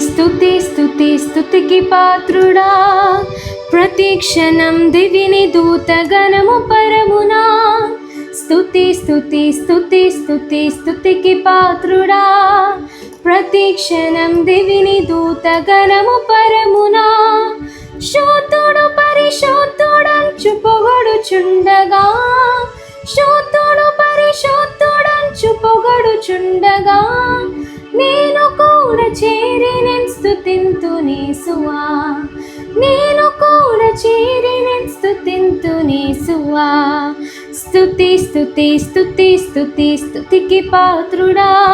స్తుతి స్తుతి స్తుతికి పాత్రుడా. ప్రతి క్షణం దివిని దూతగణము పరమునా. స్తుతి స్తుతి స్తుతి స్తుతి స్తుతికి పాత్రుడా. ప్రతి క్షణం దివిని దూతగణము పరమునా. శోతుడు పరిశోతుడంచు పొగడుచుండగా శోతుడు పరిశోతుడంచు పొగడుచుండగా నేను కూడా చే స్థుతింతునేసువా నేను కూడా చేరి నేను స్థుతింతునేసువా స్తుతి స్తుతి స్తుతి స్థుతి స్తుతికి పాత్రుడా.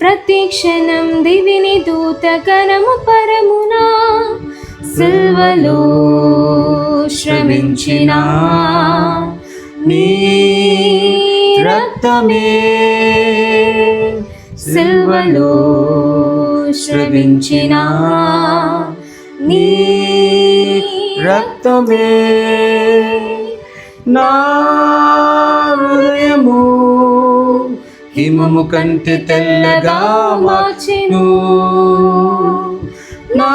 ప్రతి క్షణం దివిని దూత గణము పరమునా. సిల్వలో శ్రమించిన. నీ రక్తమే. సిల్వలో శ్రమించిన నీ రక్తమే నా హృదయము హిమము కంటే తెల్లగా మార్చిను. నా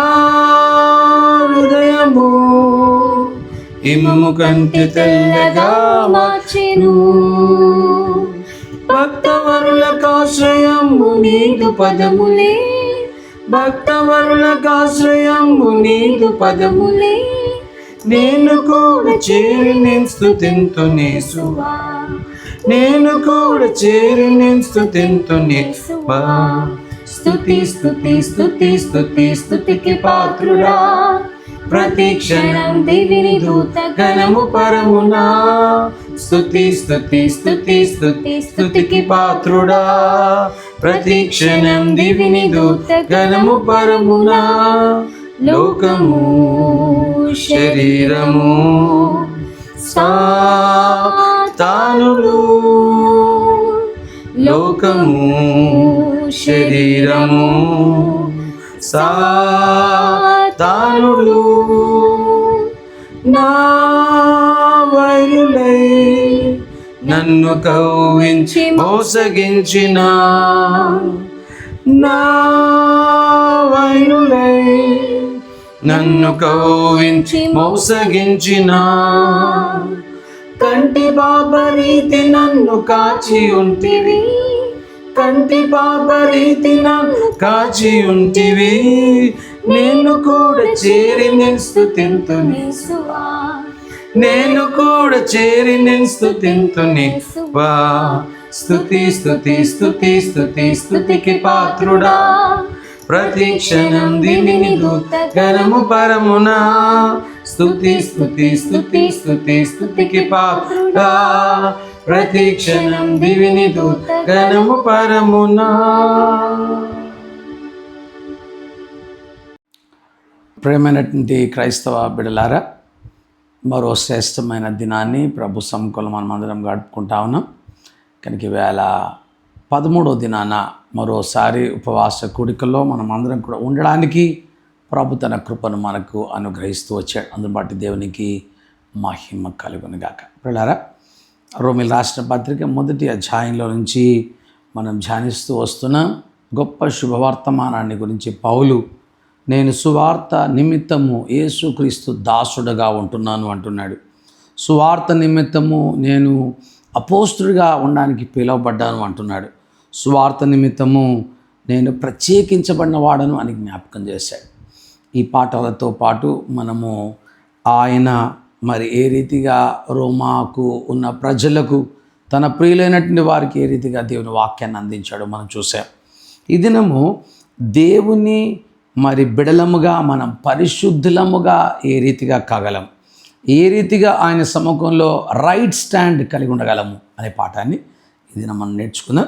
హృదయము హిమము కంటే తెల్లగా మార్చిను. భక్తవరులకు ఆశ్రయము నీదు పదములే. భక్తవరులకాశ్రయంబు ఆశ్రయము నీదు పదములే. నేను కూడా చేరి నేను స్థుతింతునేసువా నేను కూడా చేరి నేను స్థుతింతునేసువా స్థుతి స్థుతి స్థుతి స్థుతి స్థుతికి పాత్రుడా. ప్రతిక్షణం దివిని దూత గణము పరమునా. స్తుతి స్తుతి స్తుతి స్తుతి స్థుతికి పాత్రుడా. ప్రతిక్షణం దివిని దూత గణము పరమునా. లోకము శరీరము తానులు లోకము శరీరము సా సాతానులు నా వైరులై నన్ను కౌవించి మోసగించిన నా వైరులై నన్ను కౌవించి మోసగించిన కంటి బాబరీతి నన్ను కాచి ఉంటివి. కంటి పాప రీతిన కాచి ఉంటివి. నేను కూడా చేరి నేను స్థుతింతుని నేను కూడా చేరి నేను స్థుతింతుని వా. స్థుతి స్థుతి స్థుతి స్థుతి స్థుతికి పాత్రుడా. ప్రతి క్షణం దివిని దూత పరమునా. స్థుతి స్థుతి స్థుతి స్థుతి స్థుతికి పాత్రుడా. ప్రతి క్షణం దివిని దూత గణము పరమునా. ప్రేమైనటువంటి క్రైస్తవ బిడలారా మరో శ్రేష్టమైన దినాన్ని ప్రభు సంకులం మనం అందరం గడుపుకుంటా ఉన్నాం. కనుక వేళ పదమూడో దినాన మరోసారి ఉపవాస కూడికల్లో మనం అందరం కూడా ఉండడానికి ప్రభు తన కృపను మనకు అనుగ్రహిస్తూ వచ్చాడు. అందుబాటు దేవునికి మహిమ కలుగునుగాక. పిల్లారా రోమిల్ రాష్ట్ర పత్రిక మొదటి అధ్యాయంలో నుంచి మనం ధ్యానిస్తూ వస్తున్న గొప్ప శుభవర్తమానాన్ని గురించి పౌలు నేను సువార్త నిమిత్తము యేసుక్రీస్తు దాసుడుగా ఉంటున్నాను అంటున్నాడు. సువార్త నిమిత్తము నేను అపోస్తుడిగా ఉండడానికి పిలువబడ్డాను అంటున్నాడు. సువార్త నిమిత్తము నేను ప్రత్యేకించబడిన వాడను అని జ్ఞాపకం చేశాడు. ఈ పాఠాలతో పాటు మనము ఆయన మరి ఏ రీతిగా రోమాకు ఉన్న ప్రజలకు తన ప్రియులైనటువంటి వారికి ఏ రీతిగా దేవుని వాక్యాన్ని అందించాడో మనం చూసాం. ఈ దినము దేవుని మరి బిడలముగా మనం పరిశుద్ధులముగా ఏ రీతిగా కాగలం? ఏ రీతిగా ఆయన సముఖంలో రైట్ స్టాండ్ కలిగి ఉండగలము అనే పాఠాన్ని ఇది మనం నేర్చుకుందాం.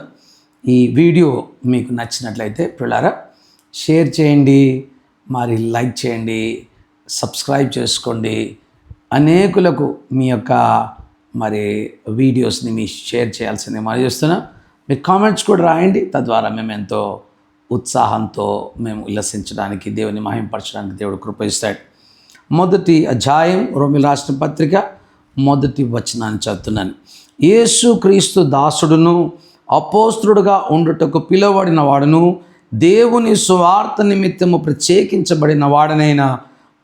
ఈ వీడియో మీకు నచ్చినట్లయితే పిల్లారా షేర్ చేయండి మరి లైక్ చేయండి సబ్స్క్రైబ్ చేసుకోండి అనేకులకు మీ యొక్క మరి వీడియోస్ని మీ షేర్ చేయాల్సింది. మనం చేస్తున్నాం మీ కామెంట్స్ కూడా రాయండి. తద్వారా మేము ఎంతో ఉత్సాహంతో మేము ఉల్లసించడానికి దేవుని మహింపరచడానికి దేవుడు కృపయిస్తాడు మొదటి అధ్యాయం రోమి రాష్ట్ర పత్రిక మొదటి వచనాన్ని చదువుతున్నాను. యేసు క్రీస్తు దాసుడును అపోస్త్రుడుగా ఉండుటకు పిలువబడిన వాడును దేవుని సువార్త నిమిత్తము ప్రత్యేకించబడిన వాడనైనా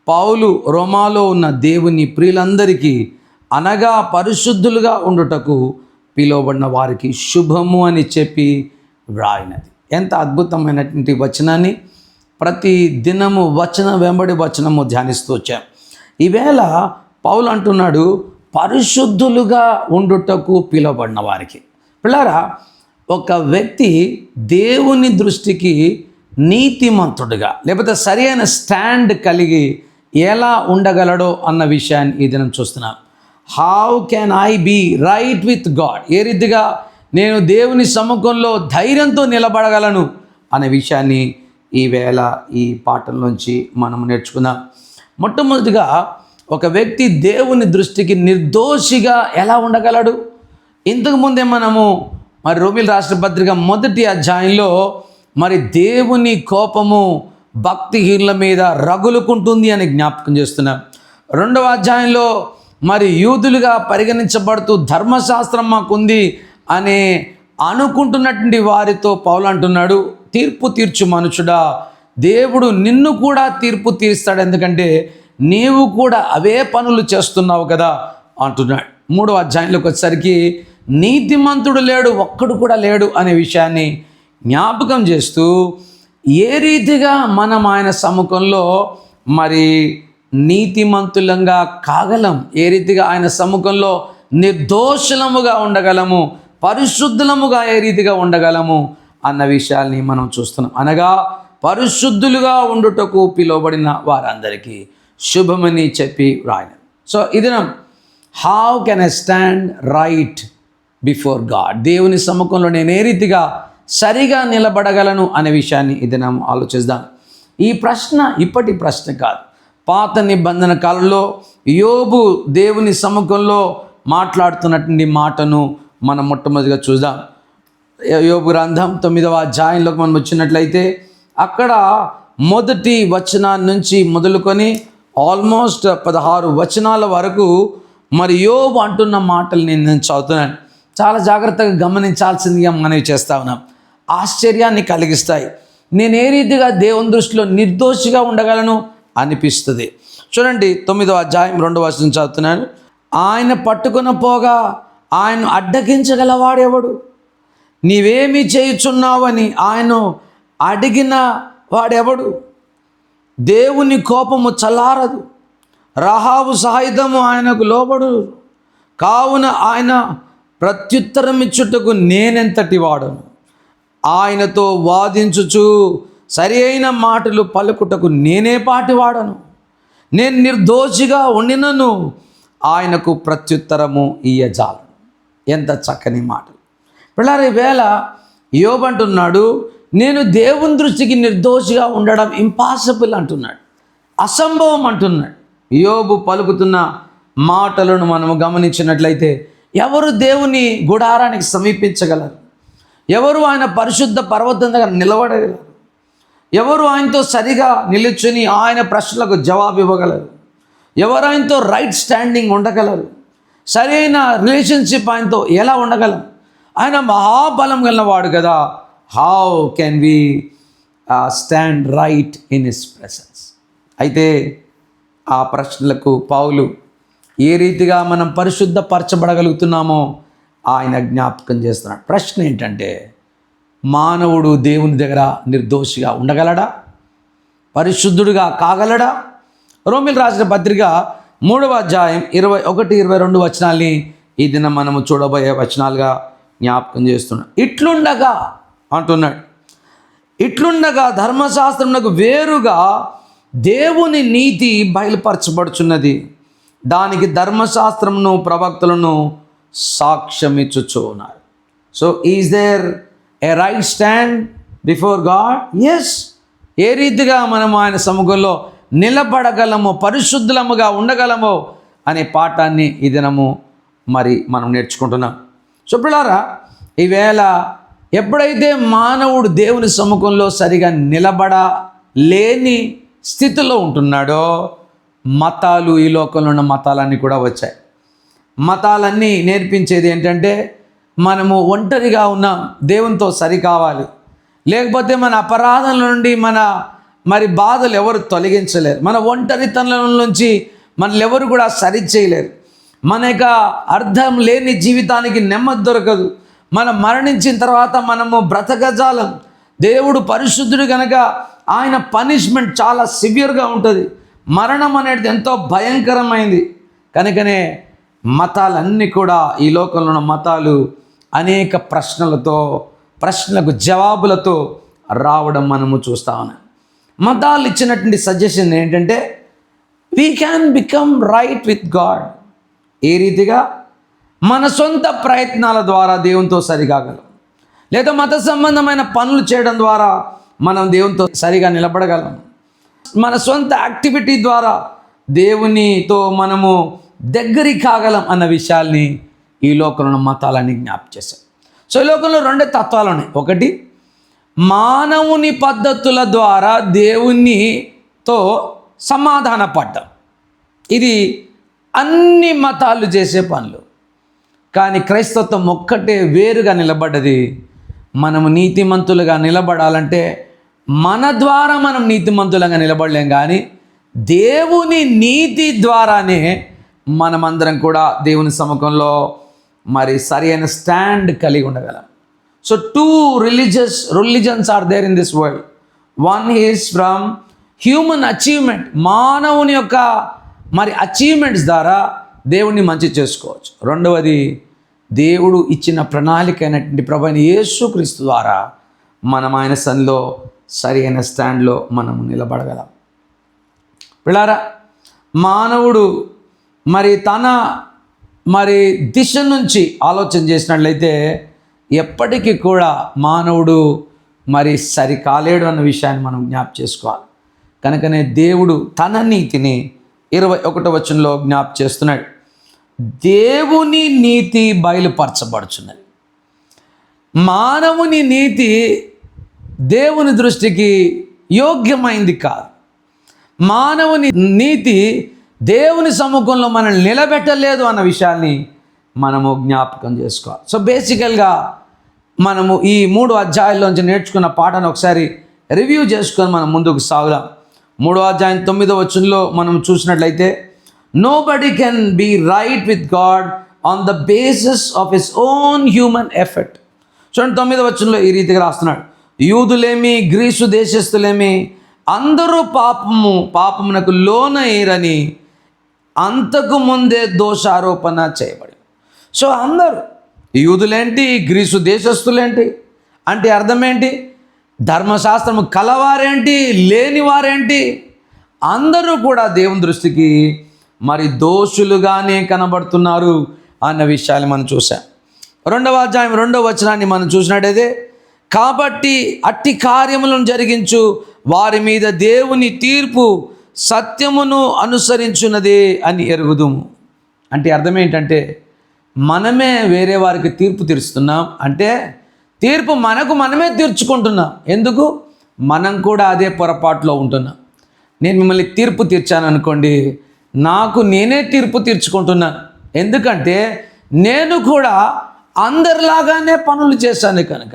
పౌలు రోమాలో ఉన్న దేవుని ప్రియులందరికీ అనగా పరిశుద్ధులుగా ఉండుటకు పిలువబడిన వారికి శుభము అని చెప్పి వ్రాయినది. ఎంత అద్భుతమైనటువంటి వచనాన్ని. ప్రతి దినము వచనం వెంబడి వచనము ధ్యానిస్తూ వచ్చాం. ఈవేళ పౌలు అంటున్నాడు పరిశుద్ధులుగా ఉండుటకు పిలువబడిన వారికి. పిల్లరా ఒక వ్యక్తి దేవుని దృష్టికి నీతిమంతుడుగా లేకపోతే సరైన స్టాండ్ కలిగి ఎలా ఉండగలడో అన్న విషయాన్ని ఈ దినం చూస్తున్నాం. How can I be right with God ఏ రీతిగా నేను దేవుని సముఖంలో ధైర్యంతో నిలబడగలను అనే విషయాన్ని ఈవేళ ఈ పాఠంలోంచి మనం నేర్చుకుందాం. మొట్టమొదటిగా ఒక వ్యక్తి దేవుని దృష్టికి నిర్దోషిగా ఎలా ఉండగలడు? ఇంతకుముందే మనము మరి రోమిల్ రాష్ట్ర పత్రిక మొదటి అధ్యాయంలో మరి దేవుని కోపము భక్తిహీనుల మీద రగులుకుంటుంది అని జ్ఞాపకం చేస్తున్నాం రెండవ అధ్యాయంలో మరి యూదులుగా పరిగణించబడుతూ ధర్మశాస్త్రం మాకుంది అనే అనుకుంటున్నటువంటి వారితో పౌలు అంటున్నాడు తీర్పు తీర్చు మనుషుడా దేవుడు నిన్ను కూడా తీర్పు తీరుస్తాడు ఎందుకంటే నీవు కూడా అవే పనులు చేస్తున్నావు కదా అంటున్నాడు. మూడవ అధ్యాయంలోకి వచ్చేసరికి నీతిమంతుడు లేడు ఒక్కడు కూడా లేడు అనే విషయాన్ని జ్ఞాపకం చేస్తూ ఏ రీతిగా మనం ఆయన సముఖంలో మరి నీతిమంతులంగా కాగలం? ఏ రీతిగా ఆయన సముఖంలో నిర్దోషులముగా ఉండగలము? పరిశుద్ధులముగా ఏ రీతిగా ఉండగలము? అన్న విషయాల్ని మనం చూస్తున్నాం. అనగా పరిశుద్ధులుగా ఉండుటకు పిలువబడిన వారందరికీ శుభమని చెప్పి రాయను సో ఇది how can I stand right before God దేవుని సముఖంలో నేను ఏ రీతిగా సరిగా నిలబడగలను అనే విషయాన్ని ఇది మనం ఆలోచిద్దాం. ఈ ప్రశ్న ఇప్పటి ప్రశ్న కాదు. పాత నిబంధన కాలంలో యోబు దేవుని సముఖంలో మాట్లాడుతున్నటువంటి మాటను మనం మొట్టమొదటిగా చూద్దాం. యోబు గ్రంథం తొమ్మిదవ అధ్యాయంలోకి మనం వచ్చినట్లయితే అక్కడ మొదటి వచనాన్ని నుంచి మొదలుకొని ఆల్మోస్ట్ పదహారు వచనాల వరకు మరి యోబు అంటున్న మాటలు నేను నేను చదువుతున్నాను. చాలా జాగ్రత్తగా గమనించాల్సిందిగా మనవి చేస్తా ఉన్నాం. ఆశ్చర్యాన్ని కలిగిస్తాయి. నేను ఏ రీతిగా దేవుని దృష్టిలో నిర్దోషిగా ఉండగలను? అనిపిస్తుంది. చూడండి తొమ్మిదవ అధ్యాయం రెండవ వచనం చదువుతున్నాను. ఆయన పట్టుకున్న పోగా ఆయన అడ్డగించగలవాడెవడు నీవేమి చేయుచున్నావని ఆయన అడిగిన వాడెవడు? దేవుని కోపము చల్లారదు. రహావు సాయుధము ఆయనకు లోబడు. కావున ఆయన ప్రత్యుత్తరం ఇచ్చుటకు నేనెంతటి వాడను? ఆయనతో వాదించుచు సరి అయిన మాటలు పలుకుటకు నేనే పాటివాడను. నేను నిర్దోషిగా ఉండినను. ఆయనకు ప్రత్యుత్తరము ఇయ్యజాలను ఎంత చక్కని మాటలు. పిల్లారి వేళ యోబంటున్నాడు నేను దేవుని దృష్టికి నిర్దోషిగా ఉండడం ఇంపాసిబుల్ అంటున్నాడు. అసంభవం అంటున్నాడు. యోబు పలుకుతున్న మాటలను మనము గమనించినట్లయితే ఎవరు దేవుని గుడారానికి సమీపించగలరు? ఎవరు ఆయన పరిశుద్ధ పర్వతం దగ్గర నిలబడగలరు ఎవరు ఆయనతో సరిగా నిలుచుని ఆయన ప్రశ్నలకు జవాబు ఇవ్వగలరు? ఎవరు ఆయనతో రైట్ స్టాండింగ్ ఉండగలరు? సరైన రిలేషన్షిప్ ఆయనతో ఎలా ఉండగలం? ఆయన మహాబలం వాడు కదా. How can we stand right in his presence అయితే ఆ ప్రశ్నలకు పౌలు ఏ రీతిగా మనం పరిశుద్ధపరచబడగలుగుతున్నామో ఆయన జ్ఞాపకం చేస్తున్నాడు. ప్రశ్న ఏంటంటే మానవుడు దేవుని దగ్గర నిర్దోషిగా ఉండగలడా? పరిశుద్ధుడుగా కాగలడా? రోమిల్ రాసిన పత్రిక మూడవ అధ్యాయం ఇరవై ఒకటి ఇరవై రెండు వచనాల్ని ఈ దినం మనము చూడబోయే వచనాలుగా జ్ఞాపకం చేస్తున్నాడు. ఇట్లుండగా అంటున్నాడు. ఇట్లుండగా ధర్మశాస్త్రమునకు వేరుగా దేవుని నీతి బయలుపరచబడుచున్నది. దానికి ధర్మశాస్త్రమును ప్రవక్తలను సాక్ష్యమిచ్చుచు ఉన్నారు. So is there a right stand before God yes ఏ రీతిగా మనం ఆయన సముఖంలో నిలబడగలము పరిశుద్ధులముగా ఉండగలమో అనే పాఠాన్ని ఈ దినము మరి మనం నేర్చుకుంటున్నాం. శుభ్రులారా ఈవేళ ఎప్పుడైతే మానవుడు దేవుని సముఖంలో సరిగా నిలబడ లేని స్థితిలో ఉంటున్నాడో మతాలు ఈ లోకంలో ఉన్న మతాలన్నీ కూడా వచ్చాయి. మతాలన్నీ నేర్పించేది ఏంటంటే మనము ఒంటరిగా ఉన్న దేవునితో సరి కావాలి లేకపోతే మన అపరాధం నుండి మన మరి బాధలు ఎవరు తొలగించలేరు. మన ఒంటరితనం నుంచి మనల్ని ఎవరు కూడా సరి చేయలేరు మన యొక్క అర్థం లేని జీవితానికి నెమ్మది దొరకదు. మనం మరణించిన తర్వాత మనము బ్రతకజాలం. దేవుడు పరిశుద్ధుడు కనుక ఆయన పనిష్మెంట్ చాలా సివియర్గా ఉంటుంది. మరణం అనేది ఎంతో భయంకరమైంది. కనుకనే మతాలన్నీ కూడా ఈ లోకంలో ఉన్న మతాలు అనేక ప్రశ్నలతో ప్రశ్నలకు జవాబులతో రావడం మనము చూస్తా ఉన్నాం. మతాలు ఇచ్చినటువంటి సజెషన్ ఏంటంటే we can become right with God ఏ రీతిగా? మన సొంత ప్రయత్నాల ద్వారా దేవునితో సరికాగలం లేదా మత సంబంధమైన పనులు చేయడం ద్వారా మనం దేవునితో సరిగా నిలబడగలం. మన సొంత యాక్టివిటీ ద్వారా దేవునితో మనము దగ్గరికి కాగలం అన్న విషయాల్ని ఈ లోకంలో ఉన్న మతాలన్నీ జ్ఞాపం చేశాం సో ఈ లోకంలో రెండు తత్వాలు ఉన్నాయి. ఒకటి మానవుని పద్ధతుల ద్వారా దేవునితో సమాధాన పడ్డం ఇది అన్ని మతాలు చేసే పనులు. కానీ క్రైస్తత్వం ఒక్కటే వేరుగా నిలబడ్డది. మనము నీతిమంతులుగా నిలబడాలంటే మన ద్వారా మనం నీతిమంతులుగా నిలబడలేం కానీ దేవుని నీతి ద్వారానే మనమందరం కూడా దేవుని సముఖంలో మరి సరి అయిన స్టాండ్ కలిగి ఉండగలం. So two religious religions are there in this world one is from human achievement మానవుని యొక్క మరి అచీవ్మెంట్స్ ద్వారా దేవుణ్ణి మంచి చేసుకోవచ్చు. రెండవది దేవుడు ఇచ్చిన ప్రణాళిక అయినటువంటి ప్రభు అయిన యేసుక్రీస్తు ద్వారా మనం ఆయన సన్లో సరి అయిన స్టాండ్లో మనం నిలబడగలం. పిల్లారా మానవుడు మరి తన మరి దిశ నుంచి ఆలోచన చేసినట్లయితే ఎప్పటికీ కూడా మానవుడు మరి సరి కాలేడు అన్న విషయాన్ని మనం జ్ఞాప చేసుకోవాలి. కనుకనే దేవుడు తన నీతిని ఇరవై ఒకటో వచనంలో జ్ఞాప చేస్తున్నాడు. దేవుని నీతి బయలుపరచబడుచున్నది. మానవుని నీతి దేవుని దృష్టికి యోగ్యమైంది కాదు. మానవుని నీతి దేవుని సముఖంలో మనల్ని నిలబెట్టలేదు అన్న విషయాన్ని మనము జ్ఞాపకం చేసుకోవాలి. సో బేసికల్గా మనము ఈ మూడు అధ్యాయాల్లోంచి నేర్చుకున్న పాఠను ఒకసారి రివ్యూ చేసుకొని మనం ముందుకు సాగుదాం. మూడో అధ్యాయం తొమ్మిదో వచనంలో మనం చూసినట్లయితే nobody can be right with God on the basis of his own human effect చూడండి తొమ్మిదో వచనంలో ఈ రీతిగా రాస్తున్నాడు. యూదులేమి గ్రీసు దేశస్తులేమి అందరూ పాపము పాపమునకు లోనయ్యరని అంతకు ముందే దోషారోపణ చేయబడి సో అందరూ యూదులేంటి గ్రీసు దేశస్థులేంటి అంటే అర్థం ఏంటి ధర్మశాస్త్రము కలవారేంటి లేనివారేంటి? అందరూ కూడా దేవుని దృష్టికి మరి దోషులుగానే కనబడుతున్నారు అన్న విషయాలు మనం చూసాం రెండవ అధ్యాయం రెండవ వచనాన్ని మనం చూసినట్టయితే కాబట్టి అట్టి కార్యములను జరిగించు వారి మీద దేవుని తీర్పు సత్యమును అనుసరించున్నదే అని ఎరుగుదుము. అంటే అర్థం ఏంటంటే మనమే వేరే వారికి తీర్పు తీరుస్తున్నాం. అంటే తీర్పు మనకు మనమే తీర్చుకుంటున్నాం. ఎందుకు? మనం కూడా అదే పొరపాటులో ఉంటున్నాం. నేను మిమ్మల్ని తీర్పు తీర్చాను అనుకోండి నాకు నేనే తీర్పు తీర్చుకుంటున్నాను ఎందుకంటే నేను కూడా అందరిలాగానే పనులు చేశాను కనుక.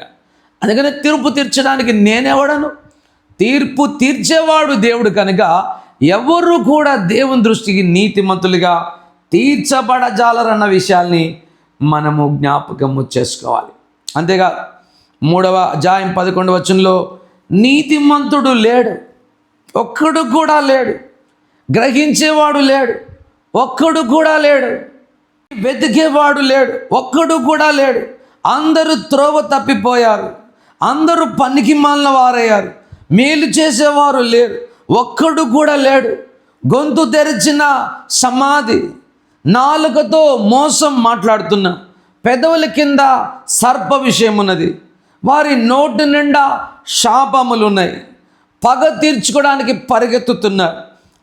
అందుకని తీర్పు తీర్చడానికి నేనెవడను? తీర్పు తీర్చేవాడు దేవుడు కనుక ఎవరు కూడా దేవుని దృష్టికి నీతిమంతులుగా తీర్చబడజాలరన్న విషయాల్ని మనము జ్ఞాపకము చేసుకోవాలి. అంతేగా మూడవ అధ్యాయం పదకొండు వచనంలో నీతిమంతుడు లేడు ఒక్కడు కూడా లేడు గ్రహించేవాడు లేడు ఒక్కడు కూడా లేడు వెతికేవాడు లేడు ఒక్కడు కూడా లేడు అందరూ త్రోవ తప్పిపోయారు అందరూ పనికి మాలిన వారయ్యారు మేలు చేసేవారు లేరు ఒక్కడు కూడా లేడు. గొంతు తెరిచిన సమాధి. నాలుకతో మోసం మాట్లాడుతున్నా పెదవుల కింద సర్ప విషయం ఉన్నది వారి నోటి నిండా శాపములు ఉన్నాయి పగ తీర్చుకోవడానికి పరిగెత్తుతున్నారు.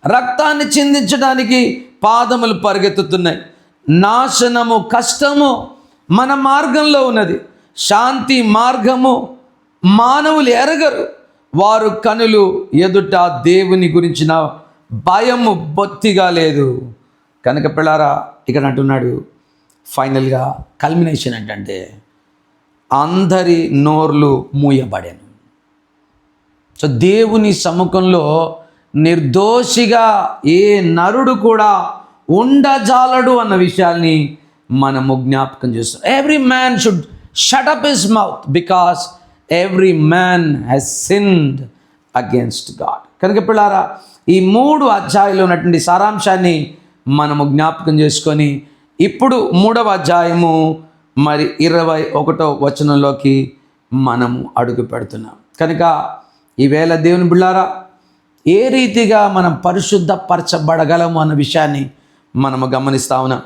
రక్తాన్ని చిందించడానికి పాదములు పరిగెత్తుతున్నాయి. నాశనము కష్టము మన మార్గంలో ఉన్నది. శాంతి మార్గము మానవులు ఎరగరు. వారు కనులు ఎదుట దేవుని గురించిన భయము బొత్తిగా లేదు. కనుక పిల్లారా ఇక్కడ అంటున్నాడు ఫైనల్గా కల్మినేషన్ ఏంటంటే అందరి నోర్లు మూయబడాను. సో దేవుని సముఖంలో నిర్దోషిగా ఏ నరుడు కూడా ఉండజాలడు అన్న విషయాల్ని మనము జ్ఞాపకం చేస్తాం every man should shut up his mouth because every man has sinned against God కనుక పిల్లారా ఈ మూడు అధ్యాయంలో ఉన్నటువంటి సారాంశాన్ని మనము జ్ఞాపకం చేసుకొని ఇప్పుడు మూడవ అధ్యాయము మరి ఇరవై ఒకటో వచనంలోకి మనము అడుగు పెడుతున్నాం. కనుక ఈవేళ దేవుని బిళ్ళారా ఏ రీతిగా మనం పరిశుద్ధపరచబడగలము అన్న విషయాన్ని మనము గమనిస్తా ఉన్నాం.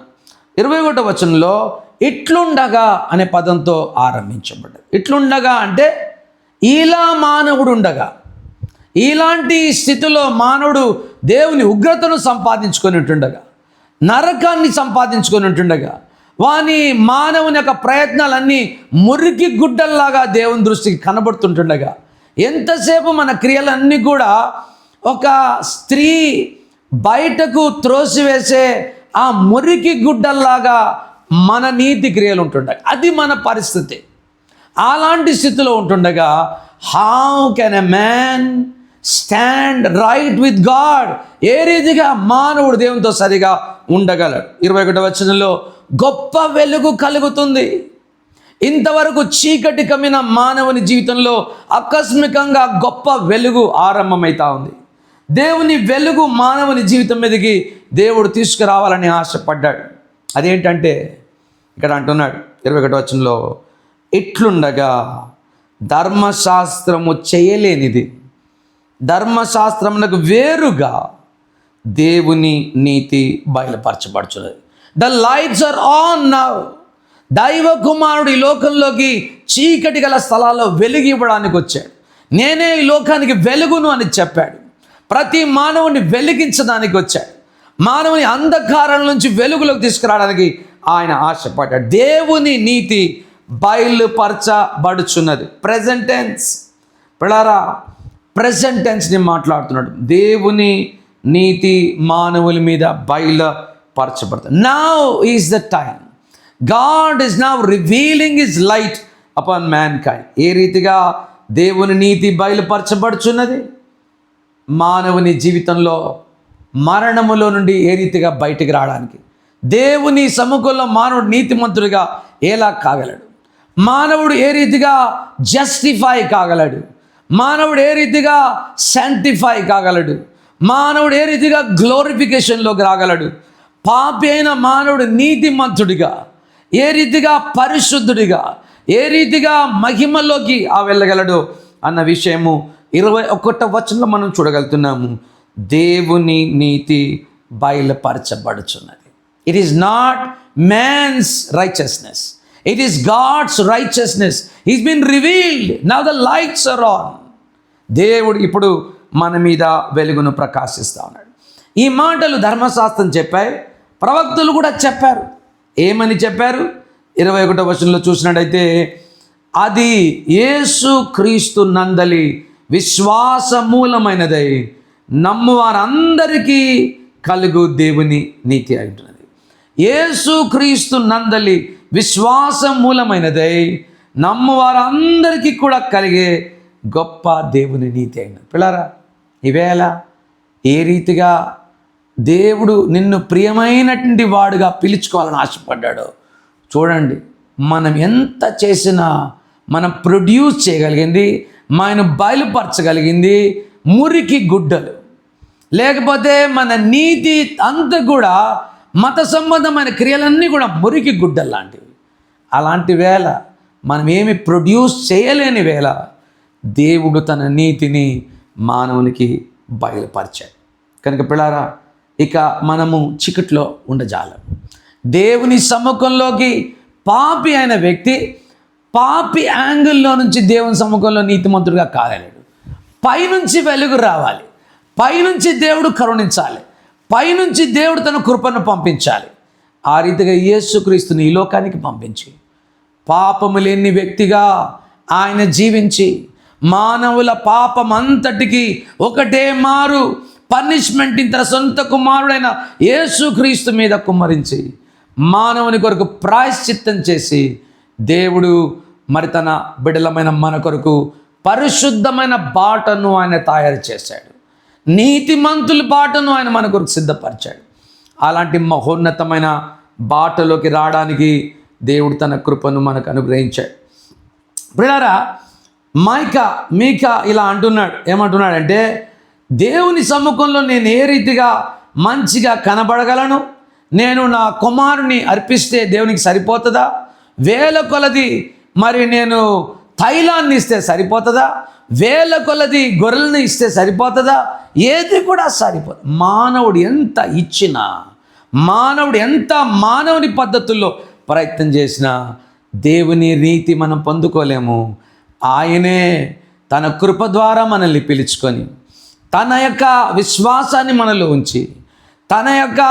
ఇరవై ఒకటో వచనంలో ఇట్లుండగా అనే పదంతో ఆరంభించబడ్డది. ఇట్లుండగా అంటే ఇలా మానవుడు ఉండగా ఇలాంటి స్థితిలో మానవుడు దేవుని ఉగ్రతను సంపాదించుకొని ఉంటుండగా నరకాన్ని సంపాదించుకొని ఉంటుండగా వాని మానవుని యొక్క ప్రయత్నాలన్నీ మురికి గుడ్డల్లాగా దేవుని దృష్టికి కనబడుతుంటుండగా ఎంతసేపు మన క్రియలన్నీ కూడా ఒక స్త్రీ బయటకు త్రోసివేసే ఆ మురికి గుడ్డల్లాగా మన నీతి క్రియలు ఉంటుండగా అది మన పరిస్థితి. అలాంటి స్థితిలో ఉంటుండగా how can a man stand right with God ఏ రీతిగా మానవుడు దేవునితో సరిగా ఉండగలడు? ఇరవై ఒకటి వచనంలో గొప్ప వెలుగు కలుగుతుంది. ఇంతవరకు చీకటి కమ్మిన మానవుని జీవితంలో ఆకస్మికంగా గొప్ప వెలుగు ఆరంభమవుతా ఉంది. దేవుని వెలుగు మానవుని జీవితం మీదకి దేవుడు తీసుకురావాలని ఆశపడ్డాడు. అదేంటంటే ఇక్కడ అంటున్నాడు ఇరవై ఒకటి వచనంలో ఇట్లుండగా ధర్మశాస్త్రము చేయలేనిది. ధర్మశాస్త్రమునకు వేరుగా దేవుని నీతి బయలుపరచబడుచున్నది. The lights are on now దైవ కుమారుడు ఈ లోకంలోకి చీకటి గల స్థలాల్లో వెలుగు ఇవ్వడానికి వచ్చాడు. నేనే ఈ లోకానికి వెలుగును అని చెప్పాడు. ప్రతి మానవుని వెలిగించడానికి వచ్చాడు. మానవుని అంధకారం నుంచి వెలుగులోకి తీసుకురావడానికి ఆయన ఆశపడ్డాడు. దేవుని నీతి బయలుపరచబడుచున్నది. ప్రజెంట్ టెన్స్ పిల్లరా ప్రజెంట్ టెన్స్ని మాట్లాడుతున్నాడు. దేవుని నీతి మానవుల మీద బయలుపరచబడుతుంది. Now is the time God is now revealing his light upon mankind ఏ రీతిగా దేవుని నీతి బయలుపరచబడుచున్నది? మానవుని జీవితంలో మరణములో నుండి ఏ రీతిగా బయటికి రావడానికి. దేవుని సముఖంలో మానవుడు నీతిమంతుడిగా ఎలా కాగలడు? మానవుడు ఏ రీతిగా జస్టిఫై కాగలడు? మానవుడు ఏ రీతిగా శాంటిఫై కాగలడు? మానవుడు ఏ రీతిగా గ్లోరిఫికేషన్లోకి రాగలడు? పాపి అయిన మానవుడు నీతిమంతుడిగా ఏ రీతిగా పరిశుద్ధుడిగా ఏ రీతిగా మహిమలోకి ఆ వెళ్ళగలడు అన్న విషయము ఇరవై ఒకట వచనంలో మనం చూడగలుగుతున్నాము. దేవుని నీతి బయలుపరచబడుచున్నది. It is not man's righteousness it is God's righteousness is been revealed now the lights are on దేవుడు ఇప్పుడు మన మీద వెలుగును ప్రకాశిస్తా ఉన్నాడు. ఈ మాటలు ధర్మశాస్త్రం చెప్పాయి. ప్రవక్తలు కూడా చెప్పారు. ఏమని చెప్పారు? ఇరవై ఒకటో వచనంలో చూసినట్టయితే అది యేసు క్రీస్తు నందలి విశ్వాస మూలమైనదై నమ్ము వారందరికీ కలుగు దేవుని నీతి అంటున్నారు యేసు క్రీస్తు నందలి విశ్వాసం మూలమైనదై నమ్మవారందరికీ కూడా కలిగే గొప్ప దేవుని నీతి అయినది పిల్లరా ఈవేళ ఏ రీతిగా దేవుడు నిన్ను ప్రియమైనటువంటి వాడుగా పిలుచుకోవాలని ఆశపడ్డాడో చూడండి మనం ఎంత చేసినా మనం ప్రొడ్యూస్ చేయగలిగింది మనం బయలుపరచగలిగింది మురికి గుడ్డలు. లేకపోతే మన నీతి అంతా కూడా మత సంబంధమైన క్రియలన్నీ కూడా మురికి గుడ్డలు లాంటివి అలాంటి వేళ మనం ఏమి ప్రొడ్యూస్ చేయలేని వేళ దేవుడు తన నీతిని మానవునికి బయలుపరిచాడు. కనుక పిల్లారా ఇక మనము చికిట్లో ఉండజాలం. దేవుని సముఖంలోకి పాపి అయిన వ్యక్తి పాపి యాంగిల్లో నుంచి దేవుని సముఖంలో నీతిమంతుడిగా కాగలడు పైనుంచి వెలుగు రావాలి. పైనుంచి దేవుడు కరుణించాలి. పైనుంచి దేవుడు తన కృపను పంపించాలి. ఆ రీతిగా యేసుక్రీస్తుని ఈ లోకానికి పంపించి. పాపము లేని వ్యక్తిగా ఆయన జీవించి మానవుల పాపం అంతటికి ఒకటే మారు పనిష్మెంట్ తన సొంత కుమారుడైన యేసుక్రీస్తు మీద కుమ్మరించి మానవుని కొరకు ప్రాయశ్చిత్తం చేసి దేవుడు మరి తన బిడలమైన మన కొరకు పరిశుద్ధమైన బాటను ఆయన తయారు చేశాడు. నీతిమంతుల బాటను ఆయన మన కొరకు సిద్ధపరిచాడు. అలాంటి మహోన్నతమైన బాటలోకి రావడానికి దేవుడు తన కృపను మనకు అనుగ్రహించాడు. ప్రియారా మైకా మీకా ఇలా అంటున్నాడు. ఏమంటున్నాడంటే దేవుని సమ్ముఖంలో నేను ఏ రీతిగా మంచిగా కనబడగలను? నేను నా కుమారుని అర్పిస్తే దేవునికి సరిపోతుందా? వేల కొలది మరి నేను తైలాన్ని ఇస్తే సరిపోతుందా? వేల కొలది గొర్రెలను ఇస్తే సరిపోతుందా? ఏది కూడా సరిపోదు. మానవుడు ఎంత ఇచ్చినా మానవుడు ఎంత మానవుని పద్ధతుల్లో ప్రయత్నం చేసినా దేవుని రీతి మనం పొందుకోలేము. ఆయనే తన కృప ద్వారా మనల్ని పిలుచుకొని తన యొక్క విశ్వాసాన్ని మనలో ఉంచి తన యొక్క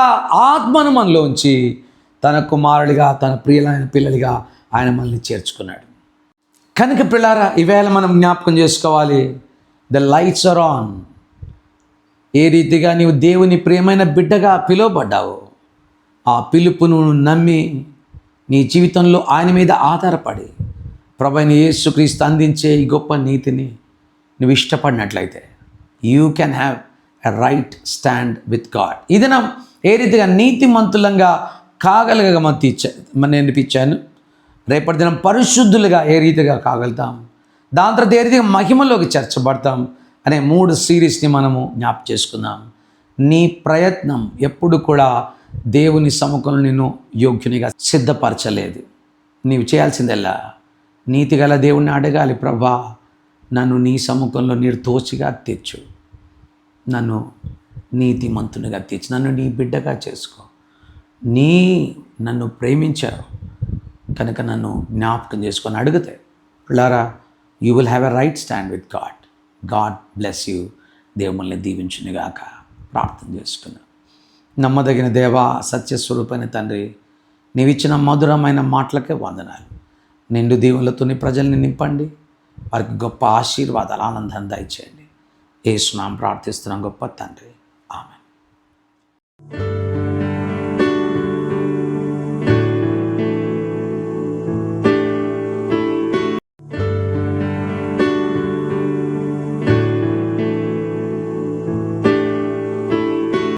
ఆత్మను మనలో ఉంచి తన కుమారుడిగా తన ప్రియులైన పిల్లలుగా ఆయన మనల్ని చేర్చుకున్నాడు. కనుక పిల్లారా ఈవేళ మనం జ్ఞాపకం చేసుకోవాలి ద లైట్స్ ఆర్ ఆన్ ఏ రీతిగా నీవు దేవుని ప్రియమైన బిడ్డగా పిలువబడ్డావు ఆ పిలుపును నమ్మి నీ జీవితంలో ఆయన మీద ఆధారపడి ప్రభైన యేసుక్రీస్తు అందించే ఈ గొప్ప నీతిని నువ్వు ఇష్టపడినట్లయితే you can have a right stand with God ఇది నా ఏ రీతిగా నీతిమంతులంగా కాగలగమని తీర్చా నేర్పించాను రేపటి దినం పరిశుద్ధులుగా ఏ రీతిగా కాగలుగుతాం? దాని తర్వాత ఏ రీతిగా మహిమలోకి చేర్చబడతాం? అనే మూడు సిరీస్ని మనము జ్ఞాప చేసుకుందాం. నీ ప్రయత్నం ఎప్పుడు కూడా దేవుని సముఖంలో నిన్ను యోగ్యునిగా సిద్ధపరచలేదు. నీవు చేయాల్సిందల్లా నీతిగల దేవుణ్ణి అడగాలి ప్రభా. నన్ను నీ సముఖంలో నిర్దోషిగా తెచ్చు. నన్ను నీతిమంతునిగా తెచ్చు. నన్ను నీ బిడ్డగా చేసుకో. నీ నన్ను ప్రేమించావు. కనుక నన్ను జ్ఞాపకం చేసుకొని అడిగితే పిల్లారా you will have a right stand with God God bless you దేవుల్ని దీవించునిగాక ప్రార్థన చేసుకున్నాను నమ్మదగిన దేవా సత్యస్వరూపైన తండ్రి నీవిచ్చిన మధురమైన మాటలకే వందనాలు. నిండు దీవులతో నీ ప్రజల్ని నింపండి. వారికి గొప్ప ఆశీర్వాదాలు ఆనందం దయచేయండి. ఏ స్నాం ప్రార్థిస్తున్నాం గొప్ప తండ్రి. ఆమె